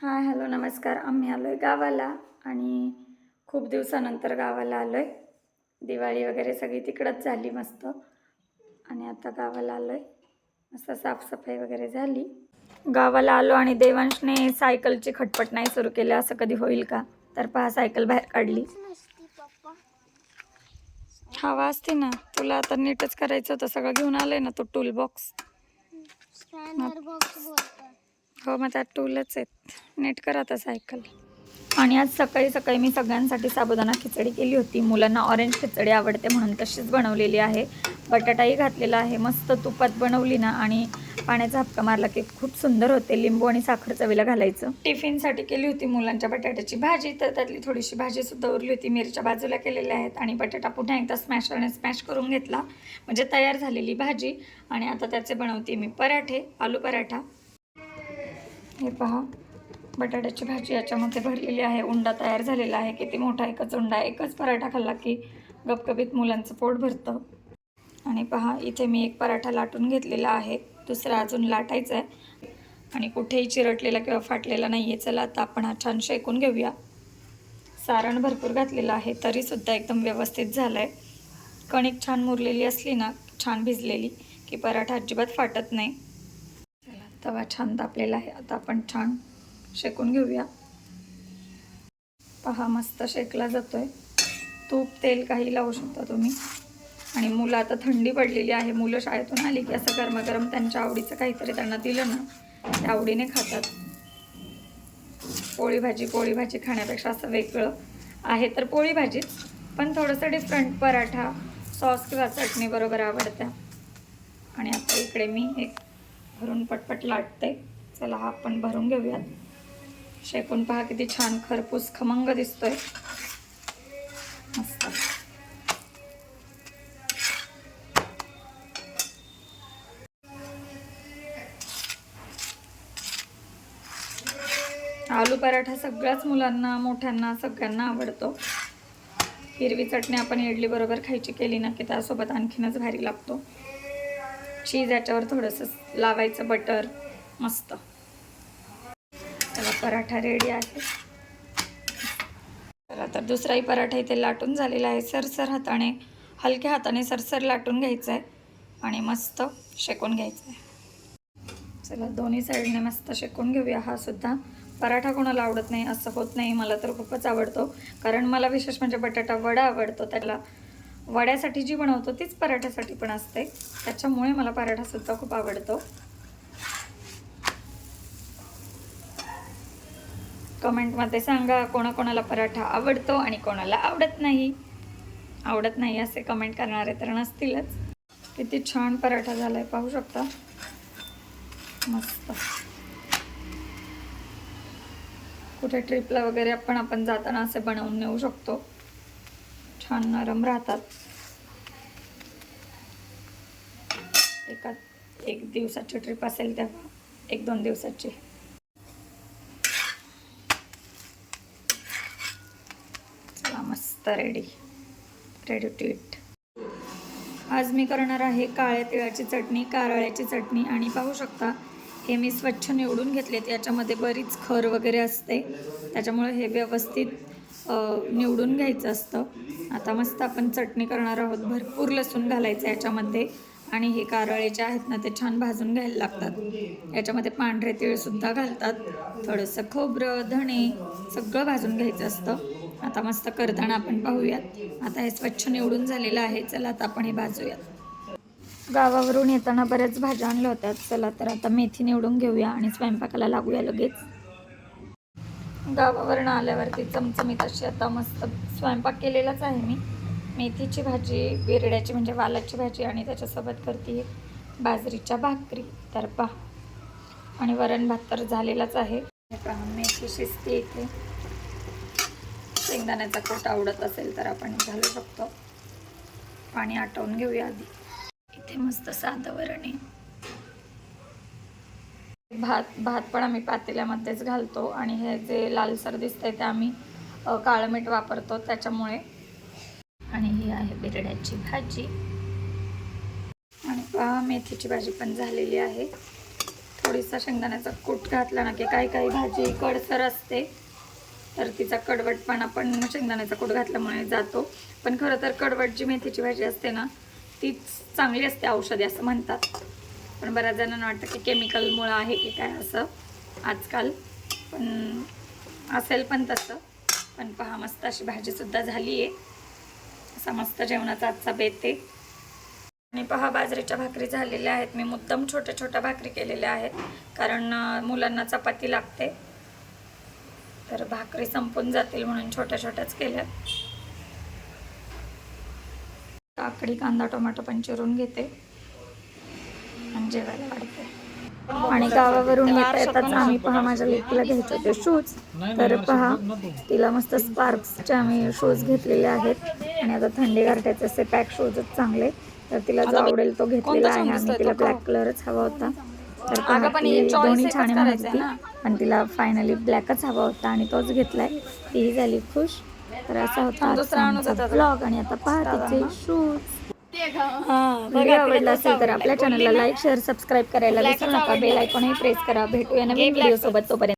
Hi hello नमस्कार. आम्ही आलो आहे गावाला आणि खूप दिवसानंतर गावाला आलो आहे दिवाळी वगैरे सगळी तिकडंच झाली मस्त. आणि आता गावाला आलो आहे मस्त साफसफाई वगैरे झाली. गावाला आलो आणि देवांशने सायकलची खटपट नाही सुरू केली. असं कधी होईल का? तर पहा सायकल बाहेर काढली. हवा असते ना तुला आता नीटच करायचं होतं. सगळं घेऊन आलंय ना तो टूल बॉक्स बॉक्स हो मग त्यात टूलच आहेत. नीट कर आता सायकल आणि आज सकाळी सकाळी मी सगळ्यांसाठी साबुदाणा खिचडी केली होती. मुलांना ऑरेंज खिचडी आवडते म्हणून तशीच बनवलेली आहे. बटाटाही घातलेला आहे. मस्त तुपात बनवली ना आणि पाण्याचा हपका मारला की खूप सुंदर होते. लिंबू आणि साखर चवीला घालायचं. टिफिनसाठी केली होती मुलांच्या बटाट्याची भाजी. तर त्यातली थोडीशी भाजीसुद्धा उरली होती. मिरच्या बाजूला केलेल्या आहेत आणि बटाटा पुन्हा एकदा स्मॅशरने स्मॅश करून घेतला. म्हणजे तयार झालेली भाजी. आणि आता त्याचे बनवते मी पराठे आलू पराठा. हे पहा. बटाट्याची भाजी याच्यामध्ये भरलेली आहे. उंडा तयार झालेला आहे. किती मोठा एकच उंडा एकच पराठा खाल्ला की गपगपीत मुलांचं पोट भरतं. आणि पहा इथे मी एक पराठा लाटून घेतलेला आहे. दुसरा अजून लाटायचा आहे आणि कुठेही चिरटलेला किंवा फाटलेला नाही आहे चला आता आपण हा छान शेकून घेऊया. सारण भरपूर घातलेलं आहे. तरीसुद्धा एकदम व्यवस्थित झालं आहे कणिक छान मुरलेली असली ना छान भिजलेली की पराठा अजिबात फाटत नाही. तवा छान तापलेला आहे. आता आपण छान शेकून घेऊया. पहा मस्त शेकला जातोय. तूप तेल काही लावू शकता तुम्ही. आणि मुलं आता थंडी पडलेली आहे. मुलं शाळेतून आली की असं गरमागरम त्यांच्या आवडीचं काहीतरी त्यांना दिलं ना ते आवडीने खातात. पोळी भाजी पोळी भाजी खाण्यापेक्षा असं वेगळं आहे तर पोळी भाजीच पण थोडंसं डिफरंट पराठा सॉस किंवा चटणी बरोबर आवडत्या. आणि आता इकडे मी एक भरून पटपट लाटते. चला हा आपण भरून घेऊयात. शेकून पहा किती छान खरपूस खमंग दिसतोय. मस्त. आलू पराठा सगळ्याच मुलांना मोठ्यांना सगळ्यांना आवडतो. हिरवी चटणी आपण इडली बरोबर खायची केली ना की त्यासोबत आणखीनच भारी लागतो. चीज याच्यावर थोडंसं लावायचं बटर मस्त. त्याला पराठा रेडी आहे. चला तर दुसराही पराठा इथे लाटून झालेला आहे. सरसर हाताने हलक्या हाताने सरसर लाटून घ्यायचं आहे आणि मस्त शेकून घ्यायचं आहे चला दोन्ही साईडने मस्त शेकून घेऊया हा सुद्धा. पराठा कोणाला आवडत नाही असं होत नाही. मला तर खूपच आवडतो. कारण मला विशेष म्हणजे बटाटा वडा आवडतो. त्याला वड्यासाठी जी बनवतो तीच पराठ्यासाठी पण असते. त्याच्यामुळे मला पराठासुद्धा खूप आवडतो. कमेंटमध्ये सांगा कोणाकोणाला पराठा आवडतो आणि कोणाला आवडत नाही. आवडत नाही असे कमेंट करणारे तर नसतीलच. किती छान पराठा झाला आहे पाहू शकता. मस्त. कुठे ट्रिपला वगैरे आपण आपण जाताना असे बनवून नेऊ शकतो. छान नरम राहतात. एका एक दिवसाची ट्रिप असेल तेव्हा एक दोन दिवसाची. मस्त रेडी रेडी टू इट आज मी करणार आहे काळ्या तिळाची चटणी कारळ्याची चटणी आणि पाहू शकता हे मी स्वच्छ निवडून घेतलेत. याच्यामध्ये बरीच खर वगैरे असते. त्याच्यामुळे हे व्यवस्थित निवडून घ्यायचं असतं. आता मस्त आपण चटणी करणार आहोत. भरपूर लसूण घालायचं याच्यामध्ये. आणि हे कारळे जे आहेत ना ते छान भाजून घ्यायला लागतात. याच्यामध्ये पांढरे तीळसुद्धा घालतात. थोडंसं खोबरं धणे सगळं भाजून घ्यायचं असतं. आता मस्त करताना आपण पाहूयात. आता हे स्वच्छ निवडून झालेलं आहे. चला आता आपण हे भाजूयात. गावावरून येताना बऱ्याच भाज्या आणल्या होत्या. चला तर आता मेथी निवडून घेऊया आणि स्वयंपाकाला लागूया लगेच. गावावरून आल्यावरती चमचमीत अशी आता मस्त स्वयंपाक केलेलाच आहे मी. मेथीची भाजी बिरड्याची म्हणजे वालाची भाजी आणि त्याच्यासोबत करते बाजरीच्या भाकरी. तर पहा. आणि वरण भात तर झालेलाच आहे. पहा मेथी शिजते इथे. शेंगदाण्याचा कोट आवडत असेल तर आपण घालू शकतो. पाणी आटवून घेऊया आधी. इथे मस्त साधं वरण आहे. भात भात पण आम्ही पातेल्यामध्येच घालतो आणि हे जे लालसर दिसतंय ते आम्ही काळं मीठ वापरतो त्याच्यामुळे. आणि ही आहे बिरड्याची भाजी. आणि पहा मेथीची भाजी पण झालेली आहे. थोडीसा शेंगदाण्याचा कूट घातला ना की काही काही भाजी कडसर असते तर तिचा कडवटपणा पण शेंगदाण्याचा कूट घातल्यामुळे जातो. पण खरं तर कडवट जी मेथीची भाजी असते ना तीच चांगली असते औषधी असं म्हणतात. पण बऱ्याच जणांना वाटतं की केमिकलमुळं आहे की काय असं आजकाल. पण असेल पण तसं. पण पहा मस्त अशी भाजीसुद्धा झाली आहे असा मस्त जेवणाचा आजचा बेत आहे. आणि पहा बाजरीच्या भाकरी झालेल्या आहेत. मी मुद्दाम छोट्या छोट्या भाकरी केलेल्या आहेत. कारण मुलांना चपाती लागते. तर भाकरी संपून जातील म्हणून छोट्या छोट्याच केल्या काकडी कांदा टोमॅटो पण चिरून घेते. आणि जेवायला वाढते आणि गावावरून येता येताच आम्ही पहा माझ्या लेकीला घ्यायचे होते शूज तर पहा तिला मस्त स्पार्क्सचे आम्ही शूज घेतलेले आहेत. आणि आता थंडी गारठ्याचे असे पॅक शूजच चांगले. तर तिला जो आवडेल तो घेतलेला आहे. आणि तिला ब्लॅक कलरच हवा होता. तर दोन्ही छान म्हणत होती पण तिला फायनली ब्लॅकच हवा होता आणि तोच घेतलाय. तीही झाली खुश. तर असा होता ब्लॉग आणि आता पहा तिचे शूज व्हिडिओ आवडला असेल तर आपल्या चॅनलला लाईक शेअर सबस्क्राईब करायला विसरू नका. बेल आयकॉनही प्रेस करा. भेटूया नवीन व्हिडिओ सोबत तोपर्यंत.